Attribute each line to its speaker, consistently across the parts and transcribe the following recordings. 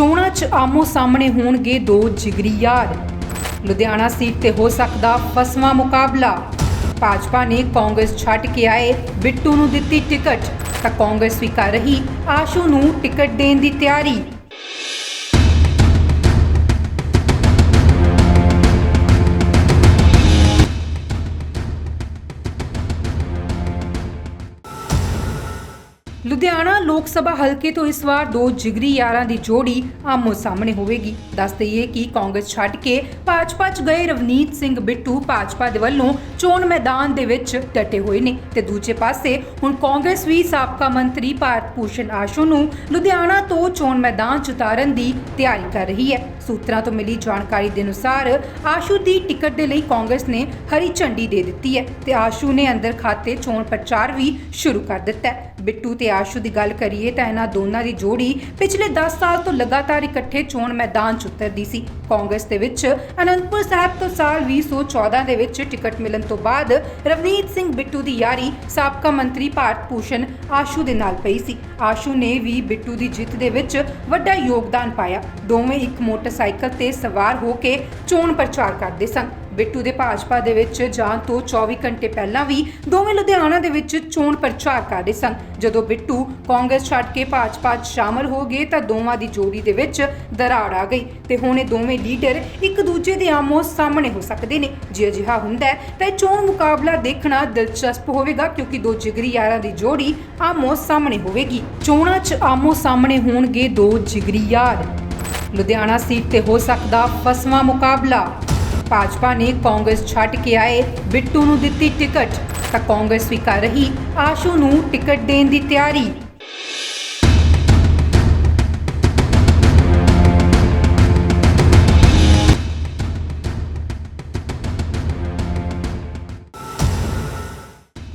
Speaker 1: ਚੋਣਾਂ 'ਚ ਆਮੋ ਸਾਹਮਣੇ ਹੋਣਗੇ ਦੋ ਜਿਗਰੀ ਯਾਰ। ਲੁਧਿਆਣਾ ਸੀਟ ਤੇ ਹੋ ਸਕਦਾ ਫਸਵਾਂ ਮੁਕਾਬਲਾ। ਭਾਜਪਾ ਨੇ ਕਾਂਗਰਸ ਛੱਡ ਕੇ ਆਏ, ਬਿੱਟੂ ਨੂੰ ਦਿੱਤੀ ਟਿਕਟ। ਤਾਂ ਕਾਂਗਰਸ ਵੀ ਕਰ ਰਹੀ, ਆਸ਼ੂ ਨੂੰ ਟਿਕਟ ਦੇਣ ਦੀ ਤਿਆਰੀ। ਲੁਧਿਆਣਾ ਲੋਕ ਸਭਾ ਹਲਕੇ ਤੋਂ ਇਸ ਵਾਰ ਦੋ ਜਿਗਰੀ ਯਾਰਾਂ ਦੀ ਜੋੜੀ ਆਮੋ ਸਾਹਮਣੇ ਹੋਵੇਗੀ। ਦੱਸ ਦਈਏ ਕਿ ਕਾਂਗਰਸ ਛੱਡ ਕੇ ਭਾਜਪਾ 'ਚ ਗਏ ਰਵਨੀਤ ਸਿੰਘ ਬਿੱਟੂ ਭਾਜਪਾ ਦੇ ਵੱਲੋਂ ਚੋਣ ਮੈਦਾਨ ਦੇ ਵਿੱਚ ਡਟੇ ਹੋਏ ਨੇ ਤੇ ਦੂਜੇ ਪਾਸੇ ਹੁਣ ਕਾਂਗਰਸ ਵੀ ਸਾਬਕਾ ਮੰਤਰੀ ਭਾਰਤ ਭੂਸ਼ਣ ਆਸ਼ੂ ਨੂੰ ਲੁਧਿਆਣਾ ਤੋਂ ਚੋਣ ਮੈਦਾਨ 'ਚ ਉਤਾਰਨ ਦੀ ਤਿਆਰੀ ਕਰ ਰਹੀ ਹੈ। ਸੂਤਰਾਂ ਤੋਂ ਮਿਲੀ ਜਾਣਕਾਰੀ ਦੇ ਅਨੁਸਾਰ ਆਸ਼ੂ ਦੀ ਟਿਕਟ ਦੇ ਲਈ ਕਾਂਗਰਸ ਨੇ ਹਰੀ ਝੰਡੀ ਦੇ ਦਿੱਤੀ ਹੈ ਤੇ ਆਸ਼ੂ ਨੇ ਅੰਦਰ ਖਾਤੇ ਚੋਣ ਪ੍ਰਚਾਰ ਵੀ ਸ਼ੁਰੂ ਕਰ ਦਿੱਤਾ ਹੈ। ਬਿੱਟੂ ਤੇ ਆਸ਼ੂ ਦੀ ਗੱਲ ਕਰੀਏ ਤਾਂ ਇਹਨਾਂ ਦੋਨਾਂ ਦੀ ਜੋੜੀ ਪਿਛਲੇ 10 ਸਾਲ ਤੋਂ ਲਗਾਤਾਰ ਇਕੱਠੇ ਚੋਣ ਮੈਦਾਨ 'ਚ ਉਤਰਦੀ ਸੀ। ਕਾਂਗਰਸ ਦੇ ਵਿੱਚ ਅਨੰਦਪੁਰ ਸਾਹਿਬ ਤੋਂ ਸਾਲ 2014 ਦੇ ਵਿੱਚ ਟਿਕਟ ਮਿਲਣ ਤੋਂ ਬਾਅਦ ਰਵਨੀਤ ਸਿੰਘ ਬਿੱਟੂ ਦੀ ਯਾਰੀ ਸਾਬਕਾ ਮੰਤਰੀ ਭਾਰਤ ਭੂਸ਼ਣ ਆਸ਼ੂ ਦੇ ਨਾਲ ਪਈ ਸੀ। ਆਸ਼ੂ ਨੇ ਵੀ ਬਿੱਟੂ ਦੀ ਜਿੱਤ ਦੇ ਵਿੱਚ ਵੱਡਾ ਯੋਗਦਾਨ ਪਾਇਆ। ਦੋਵੇਂ ਇੱਕ ਮੋਟਰਸਾਈਕਲ ਤੇ ਸਵਾਰ ਹੋ ਕੇ ਚੋਣ ਪ੍ਰਚਾਰ ਕਰਦੇ ਸਨ। ਬਿੱਟੂ ਦੇ ਭਾਜਪਾ ਦੇ ਵਿੱਚ ਜਾਣ ਤੋਂ 24 ਘੰਟੇ ਪਹਿਲਾਂ ਵੀ ਦੋਵੇਂ ਲੁਧਿਆਣਾ ਦੇ ਵਿੱਚ ਚੋਣ ਪ੍ਰਚਾਰ ਕਰ ਰਹੇ ਸਨ। ਜਦੋਂ ਬਿੱਟੂ ਕਾਂਗਰਸ ਛੱਡ ਕੇ ਭਾਜਪਾ 'ਚ ਸ਼ਾਮਲ ਹੋ ਗਏ ਤਾਂ ਦੋਵਾਂ ਦੀ ਜੋੜੀ ਦੇ ਵਿੱਚ ਦਰਾੜ ਆ ਗਈ ਤੇ ਹੁਣ ਇਹ ਦੋਵੇਂ ਲੀਡਰ ਇੱਕ ਦੂਜੇ ਦੇ ਆਮੋ ਸਾਹਮਣੇ ਹੋ ਸਕਦੇ ਨੇ। ਜੇ ਅਜਿਹਾ ਹੁੰਦਾ ਹੈ ਤਾਂ ਇਹ ਚੋਣ ਮੁਕਾਬਲਾ ਦੇਖਣਾ ਦਿਲਚਸਪ ਹੋਵੇਗਾ ਕਿਉਂਕਿ ਦੋ ਜਿਗਰੀ ਯਾਰਾਂ ਦੀ ਜੋੜੀ ਆਮੋ ਸਾਹਮਣੇ ਹੋਵੇਗੀ। ਚੋਣਾਂ 'ਚ ਆਮੋ ਸਾਹਮਣੇ ਹੋਣਗੇ ਦੋ ਜਿਗਰੀ ਯਾਰ। ਲੁਧਿਆਣਾ ਸੀਟ ਤੇ ਹੋ ਸਕਦਾ ਫਸਵਾਂ ਮੁਕਾਬਲਾ। ਭਾਜਪਾ ਨੇ ਕਾਂਗਰਸ ਛੱਡ ਕੇ ਆਏ, ਬਿੱਟੂ ਨੂੰ ਦਿੱਤੀ ਟਿਕਟ, ਤਾਂ ਕਾਂਗਰਸ ਵੀ ਕਰ ਰਹੀ, ਆਸ਼ੂ ਨੂੰ ਟਿਕਟ ਦੇਣ ਦੀ ਤਿਆਰੀ।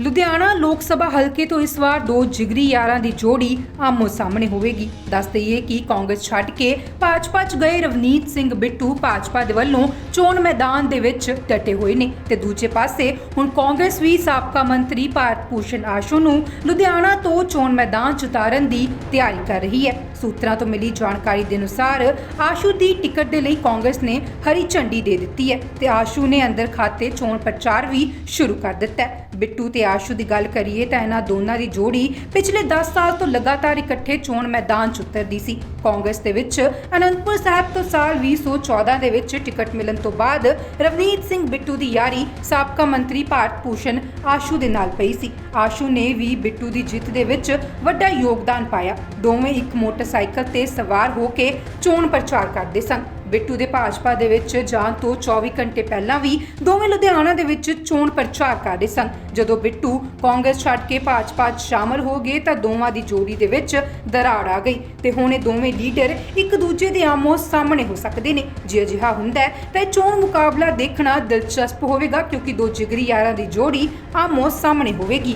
Speaker 1: ਲੁਧਿਆਣਾ ਲੋਕ ਸਭਾ ਹਲਕੇ ਤੋਂ ਇਸ ਵਾਰ ਦੋ ਜਿਗਰੀ ਯਾਰਾਂ ਦੀ ਜੋੜੀ ਆਮੋ ਸਾਹਮਣੇ ਹੋਵੇਗੀ। ਦੱਸ ਦਈਏ ਕਿ ਕਾਂਗਰਸ ਛੱਡ ਕੇ ਭਾਜਪਾ 'ਚ ਗਏ ਰਵਨੀਤ ਸਿੰਘ ਬਿੱਟੂ ਭਾਜਪਾ ਦੇ ਵੱਲੋਂ ਚੋਣ ਮੈਦਾਨ ਦੇ ਵਿੱਚ ਡਟੇ ਹੋਏ ਨੇ ਤੇ ਦੂਜੇ ਪਾਸੇ ਹੁਣ ਕਾਂਗਰਸ ਵੀ ਸਾਬਕਾ ਮੰਤਰੀ ਭਾਰਤ ਭੂਸ਼ਣ ਆਸ਼ੂ ਨੂੰ ਲੁਧਿਆਣਾ ਤੋਂ ਚੋਣ ਮੈਦਾਨ 'ਚ ਉਤਾਰਨ ਦੀ ਤਿਆਰੀ ਕਰ ਰਹੀ ਹੈ। ਸੂਤਰਾਂ ਤੋਂ ਮਿਲੀ ਜਾਣਕਾਰੀ ਦੇ ਅਨੁਸਾਰ ਆਸ਼ੂ ਦੀ ਟਿਕਟ ਦੇ ਲਈ ਕਾਂਗਰਸ ਨੇ ਹਰੀ ਝੰਡੀ ਦੇ ਦਿੱਤੀ ਹੈ ਤੇ ਆਸ਼ੂ ਨੇ ਅੰਦਰ ਖਾਤੇ ਚੋਣ ਪ੍ਰਚਾਰ ਵੀ ਸ਼ੁਰੂ ਕਰ ਦਿੱਤਾ ਹੈ। ਬਿੱਟੂ ਤੇ ਆਸ਼ੂ ਦੀ ਗੱਲ ਕਰੀਏ ਤਾਂ ਇਹਨਾਂ ਦੋਨਾਂ ਦੀ ਜੋੜੀ ਪਿਛਲੇ 10 ਸਾਲ ਤੋਂ ਲਗਾਤਾਰ ਇਕੱਠੇ ਚੋਣ ਮੈਦਾਨ 'ਚ ਉਤਰਦੀ ਸੀ। ਕਾਂਗਰਸ ਦੇ ਵਿੱਚ ਅਨੰਦਪੁਰ ਸਾਹਿਬ ਤੋਂ ਸਾਲ 2014 ਦੇ ਵਿੱਚ ਟਿਕਟ ਮਿਲਣ ਤੋਂ ਬਾਅਦ ਰਵਨੀਤ ਸਿੰਘ ਬਿੱਟੂ ਦੀ ਯਾਰੀ ਸਾਬਕਾ ਮੰਤਰੀ ਭਾਰਤ ਭੂਸ਼ਣ ਆਸ਼ੂ ਦੇ ਨਾਲ ਪਈ ਸੀ। ਆਸ਼ੂ ਨੇ ਵੀ ਬਿੱਟੂ ਦੀ ਜਿੱਤ ਦੇ ਵਿੱਚ ਵੱਡਾ ਯੋਗਦਾਨ ਪਾਇਆ। ਦੋਵੇਂ ਇੱਕ ਮੋਟਰਸਾਈਕਲ ਤੇ ਸਵਾਰ ਹੋ ਕੇ ਚੋਣ ਪ੍ਰਚਾਰ ਕਰਦੇ ਸਨ। ਬਿੱਟੂ ਦੇ ਭਾਜਪਾ ਦੇ ਵਿੱਚ ਜਾਣ ਤੋਂ 24 ਘੰਟੇ ਪਹਿਲਾਂ ਵੀ ਦੋਵੇਂ ਲੁਧਿਆਣਾ ਦੇ ਵਿੱਚ ਚੋਣ ਪ੍ਰਚਾਰ ਕਰ ਰਹੇ ਸਨ। ਜਦੋਂ ਬਿੱਟੂ ਕਾਂਗਰਸ ਛੱਡ ਕੇ ਭਾਜਪਾ 'ਚ ਸ਼ਾਮਲ ਹੋ ਗਏ ਤਾਂ ਦੋਵਾਂ ਦੀ ਜੋੜੀ ਦੇ ਵਿੱਚ ਦਰਾੜ ਆ ਗਈ ਤੇ ਹੁਣ ਇਹ ਦੋਵੇਂ ਲੀਡਰ ਇੱਕ ਦੂਜੇ ਦੇ ਆਮੋ ਸਾਹਮਣੇ ਹੋ ਸਕਦੇ ਨੇ। ਜੇ ਅਜਿਹਾ ਹੁੰਦਾ ਹੈ ਤਾਂ ਇਹ ਚੋਣ ਮੁਕਾਬਲਾ ਦੇਖਣਾ ਦਿਲਚਸਪ ਹੋਵੇਗਾ ਕਿਉਂਕਿ ਦੋ ਜਿਗਰੀ ਯਾਰਾਂ ਦੀ ਜੋੜੀ ਆਮੋ ਸਾਹਮਣੇ ਹੋਵੇਗੀ।